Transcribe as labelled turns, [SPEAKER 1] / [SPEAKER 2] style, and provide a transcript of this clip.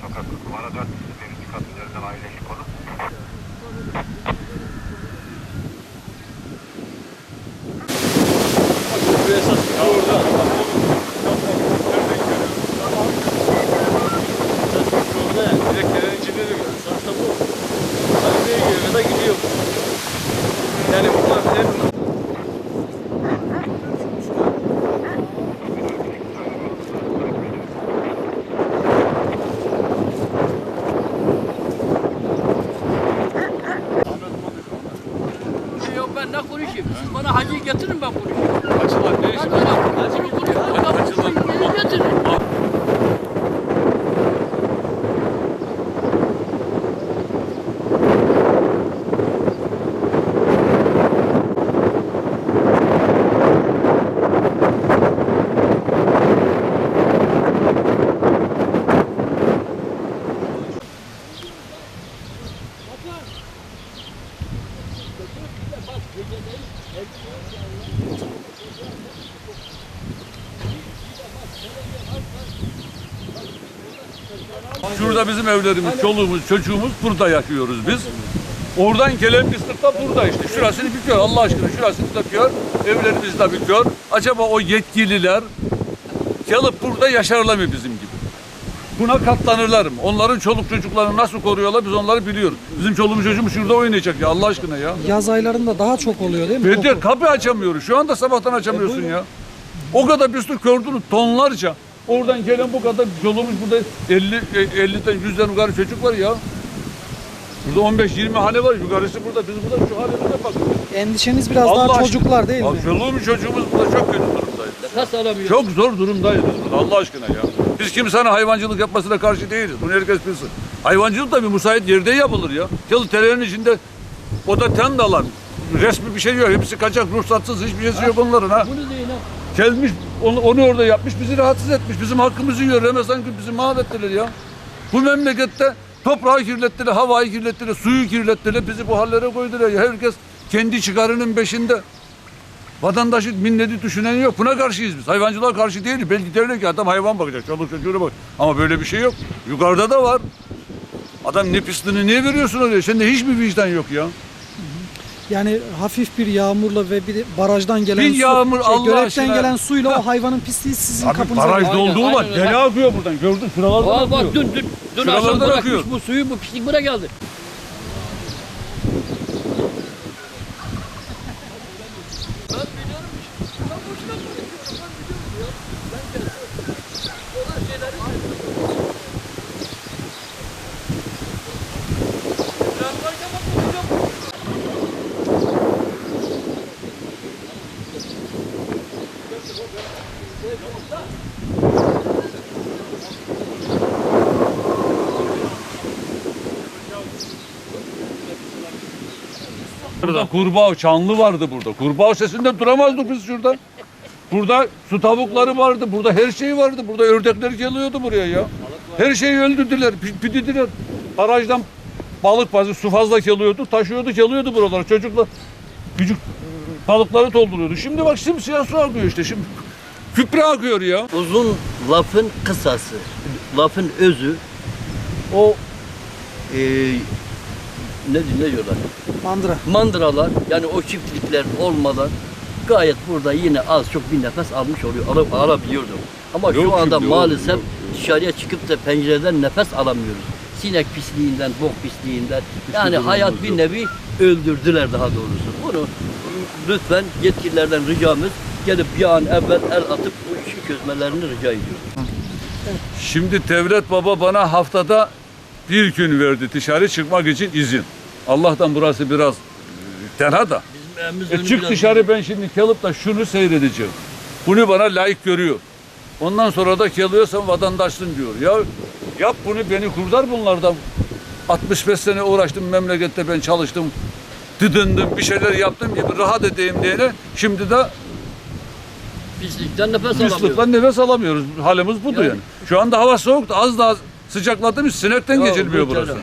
[SPEAKER 1] Sokak numara 4 mevcut kat üzerinden aile bana hacı getirin ben buraya.
[SPEAKER 2] Açılan ne? Şurada bizim evlerimiz, çoluğumuz, çocuğumuz burada yaşıyoruz biz. Oradan gelen pislik de burada işte. Şurasını bitiyor Allah aşkına. Şurasını da bitiyor. Evlerimiz de bitiyor. Acaba o yetkililer gelip burada yaşarlar mı bizim gibi? Buna katlanırlar mı? Onların çoluk çocuklarını nasıl koruyorlar biz onları biliyoruz. Bizim çoluğumuz çocuğumuz şurada oynayacak ya Allah aşkına ya.
[SPEAKER 3] Yaz aylarında daha çok oluyor değil mi?
[SPEAKER 2] Bedir
[SPEAKER 3] Koku.
[SPEAKER 2] kapı açamıyoruz. Şu anda sabahtan açamıyorsun ya. O kadar bir sürü gördünüz tonlarca. Oradan gelen bu kadar yolumuz burada 50 e, 50'den 100'den yukarı çocuk var ya. Burada 15-20 hane var. Yukarısı burada. Biz burada şu halimize bakın.
[SPEAKER 3] Endişeniz biraz
[SPEAKER 2] Allah
[SPEAKER 3] daha
[SPEAKER 2] aşkına.
[SPEAKER 3] çocuklar değil mi?
[SPEAKER 2] Çoluğumuz çocuğumuz burada çok kötü durumdayız.
[SPEAKER 4] Nefes alamıyor.
[SPEAKER 2] Çok zor durumdayız biz burada Allah aşkına ya. Biz kimsenin hayvancılık yapmasına karşı değiliz. Bunu herkes bilsin. Hayvancılık da bir müsait yerde yapılır ya. Gel terörün içinde o da tendalar. Resmi bir şey yok. Hepsi kaçak, ruhsatsız hiçbir şeysi yok onların ha.
[SPEAKER 4] Bunu değil ha.
[SPEAKER 2] Gelmiş onu, onu orada yapmış bizi rahatsız etmiş. Bizim hakkımızı yiyor. Ramazan gibi bizi mahvettiler ya. Bu memlekette toprağı kirlettiler, havayı kirlettiler, suyu kirlettiler. Bizi bu hallere koydular ya. Herkes kendi çıkarının peşinde. Vatandaşı milleti düşünen yok. Buna karşıyız biz. Hayvancılığa karşı değiliz. Belki derler ki adam hayvan bakacak. Çoluk çocuğuna bak. Ama böyle bir şey yok. Yukarıda da var. Adam ne pisliğini niye veriyorsun oraya? Sende hiç mi vicdan yok ya?
[SPEAKER 3] Yani hafif bir yağmurla ve bir de barajdan gelen
[SPEAKER 2] Bir
[SPEAKER 3] su,
[SPEAKER 2] yağmur,
[SPEAKER 3] şey,
[SPEAKER 2] Allah
[SPEAKER 3] göletten
[SPEAKER 2] aşkına.
[SPEAKER 3] gelen suyla o hayvanın pisliği sizin
[SPEAKER 2] Abi
[SPEAKER 3] kapınıza
[SPEAKER 2] baraj
[SPEAKER 3] geliyor.
[SPEAKER 2] dolduğu
[SPEAKER 4] Aynen,
[SPEAKER 2] var.
[SPEAKER 4] aynen öyle.
[SPEAKER 2] Deli akıyor buradan. Gördün şuralardan
[SPEAKER 4] Aa,
[SPEAKER 2] akıyor.
[SPEAKER 4] bak dün dün dün
[SPEAKER 2] Şuralardan
[SPEAKER 4] akşam bırakmış
[SPEAKER 2] akıyor.
[SPEAKER 4] bu suyu bu pislik buraya geldi.
[SPEAKER 2] Burada kurbağa, çanlı vardı burada. Kurbağa sesinde duramazdık biz şurada. Burada su tavukları vardı, burada her şey vardı. Burada ördekler geliyordu buraya ya. Her şeyi öldürdüler, pi- pididiler. Barajdan balık bazı su fazla geliyordu, taşıyordu, geliyordu buralara. Çocuklar küçük balıkları dolduruyordu. Şimdi bak simsiyah su akıyor işte. Şimdi küpre akıyor ya.
[SPEAKER 1] Uzun lafın kısası, lafın özü o e, ne, ne diyorlar?
[SPEAKER 3] Mandıra.
[SPEAKER 1] Mandıralar yani o çiftlikler olmadan gayet burada yine az çok bir nefes almış oluyor, al, alabiliyordum. Ama
[SPEAKER 2] Yok
[SPEAKER 1] şu anda
[SPEAKER 2] yok,
[SPEAKER 1] maalesef
[SPEAKER 2] yok.
[SPEAKER 1] dışarıya çıkıp da pencereden nefes alamıyoruz. Sinek pisliğinden, bok pisliğinden. Yani hayat
[SPEAKER 2] yok.
[SPEAKER 1] bir nevi öldürdüler daha doğrusu. Bunu lütfen yetkililerden ricamız gelip bir an evvel el atıp bu işi çözmelerini rica ediyorum.
[SPEAKER 2] Şimdi devlet baba bana haftada bir gün verdi dışarı çıkmak için izin. Allah'tan burası biraz e, tenha da. E çık dışarı ben şimdi kalıp da şunu seyredeceğim. Bunu bana layık görüyor. Ondan sonra da geliyorsan vatandaşsın diyor. Ya yap bunu beni kurtar bunlardan. 65 sene uğraştım memlekette ben çalıştım. Didindim bir şeyler yaptım gibi rahat edeyim diyene şimdi de
[SPEAKER 1] Pislikten nefes alamıyoruz.
[SPEAKER 2] pislikten nefes alamıyoruz. Halimiz budur yani.
[SPEAKER 1] Yani.
[SPEAKER 2] Şu anda hava soğuk da az daha sıcakladı mı sinekten
[SPEAKER 1] Ya,
[SPEAKER 2] geçilmiyor
[SPEAKER 1] muhtemelen.
[SPEAKER 2] burası.